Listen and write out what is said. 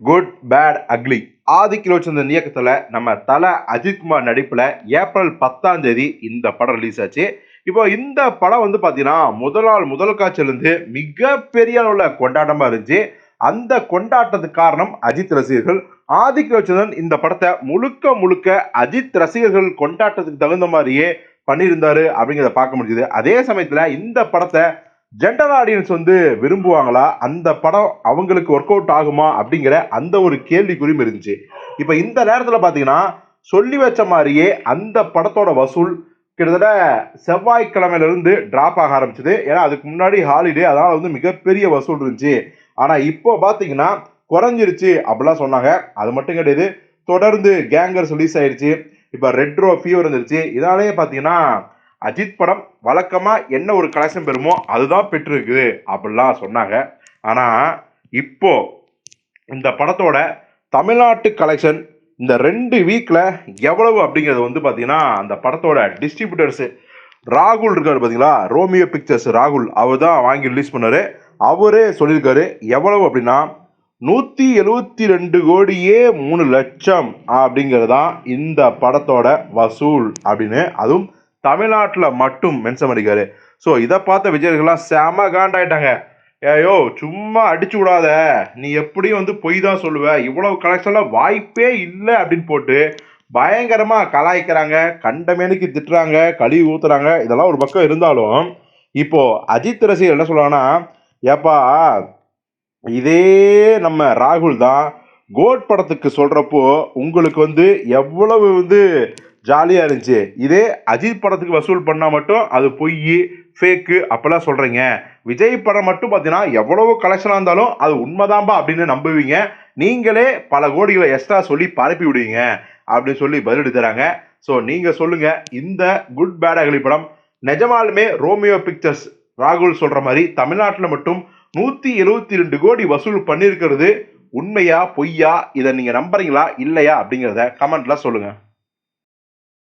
Good bad ugly ஆதிக்கிலோச்சந்தன் இயக்கத்தில் நம்ம தலை அஜித்குமார் நடிப்பில் ஏப்ரல் பத்தாம் தேதி இந்த படம் ரிலீஸ் ஆச்சு. இப்போ இந்த படம் வந்து பார்த்தீங்கன்னா முதல் நாள் முதல் காட்சியிலேருந்து மிகப்பெரிய அளவில் கொண்டாட்டமாக இருந்துச்சு. அந்த கொண்டாட்டத்துக்கு காரணம் அஜித் ரசிகர்கள். ஆதிக்கிலோச்சந்தன் இந்த படத்தை முழுக்க முழுக்க அஜித் ரசிகர்கள் கொண்டாட்டத்துக்கு தகுந்த மாதிரியே பண்ணியிருந்தாரு அப்படிங்கிறத பார்க்க முடியுது அதே சமயத்தில் இந்த படத்தை ஜென்ரல் ஆடியன்ஸ் வந்து விரும்புவாங்களா? அந்த படம் அவங்களுக்கு ஒர்க் அவுட் ஆகுமா? அப்படிங்கிற அந்த ஒரு கேள்விக்குறியும் இருந்துச்சு. இப்போ இந்த நேரத்தில் பார்த்தீங்கன்னா சொல்லி வச்ச மாதிரியே அந்த படத்தோட வசூல் கிட்டத்தட்ட செவ்வாய்க்கிழமையில இருந்து ஆக ஆரம்பிச்சது. ஏன்னா அதுக்கு முன்னாடி ஹாலிடே அதனால் வந்து மிகப்பெரிய வசூல் இருந்துச்சு. ஆனால் இப்போ பார்த்தீங்கன்னா குறைஞ்சிருச்சு அப்படிலாம் சொன்னாங்க. அது மட்டும் கிடையாது தொடர்ந்து கேங்கர்ஸ் ரிலீஸ் ஆயிடுச்சு இப்போ ரெட்ரோ ஃபீவர் இருந்துருச்சு. இதனாலேயே பார்த்தீங்கன்னா அஜித் படம் வழக்கமாக என்ன ஒரு கலெக்ஷன் பெறுமோ அதுதான் பெற்றிருக்குது அப்படிலாம் சொன்னாங்க. ஆனால் இப்போ இந்த படத்தோட தமிழ்நாட்டு கலெக்ஷன் இந்த ரெண்டு வீக்கில் எவ்வளவு அப்படிங்கிறது வந்து பார்த்தீங்கன்னா அந்த படத்தோட டிஸ்ட்ரிபியூட்டர்ஸு ராகுல் இருக்கார் பார்த்தீங்களா ரோமியோ பிக்சர்ஸ் ராகுல் அவர் தான் வாங்கி ரிலீஸ் பண்ணார். அவரே சொல்லியிருக்காரு எவ்வளவு அப்படின்னா நூற்றி எழுபத்தி ரெண்டு கோடியே மூணு லட்சம் அப்படிங்கிறது தான் இந்த படத்தோட வசூல் அப்படின்னு. அதுவும் தமிழ்நாட்டில் மட்டும் மென்ஷன் பண்ணிக்காரு ஸோ இதை பார்த்த விஜயர்கள்லாம் செம காண்டாயிட்டாங்க. ஏயோ சும்மா அடிச்சு விடாத. நீ எப்படியும் வந்து பொய் தான் சொல்லுவ. இவ்வளவு கலெக்ஷன்லாம் வாய்ப்பே இல்லை அப்படின்னு போட்டு பயங்கரமாக கலாய்க்கிறாங்க. கண்டமேனுக்கு திட்டுறாங்க கழுவி ஊத்துறாங்க. இதெல்லாம் ஒரு பக்கம் இருந்தாலும் இப்போ அஜித் ரசிகர் என்ன சொல்லுவாங்கன்னா ஏப்பா இதே நம்ம ராகுல் தான் கோட் படத்துக்கு சொல்றப்போ உங்களுக்கு வந்து எவ்வளவு வந்து ஜாலியாக இருந்துச்சு. இதே அஜித் படத்துக்கு வசூல் பண்ணால் மட்டும் அது பொய் ஃபேக்கு அப்போல்லாம் சொல்கிறீங்க விஜய் படம் மட்டும் பார்த்தீங்கன்னா எவ்வளவு கலெக்ஷனாக இருந்தாலும் அது உண்மைதான்பா அப்படின்னு நம்புவீங்க. நீங்களே பல கோடிகளை எக்ஸ்ட்ரா சொல்லி பரப்பி விடுவீங்க அப்படின்னு சொல்லி பதிலடி தராங்க. ஸோ நீங்கள் சொல்லுங்கள் இந்த குட் பேட் அகலி படம். நிஜமாலுமே ரோமியோ பிக்சர்ஸ் ராகுல் சொல்கிற மாதிரி தமிழ்நாட்டில் மட்டும் நூற்றி எழுபத்தி ரெண்டு கோடி வசூல் பண்ணியிருக்கிறது உண்மையா பொய்யா இதை நீங்கள் நம்புறீங்களா இல்லையா அப்படிங்கிறத கமெண்ட்லாம் சொல்லுங்கள்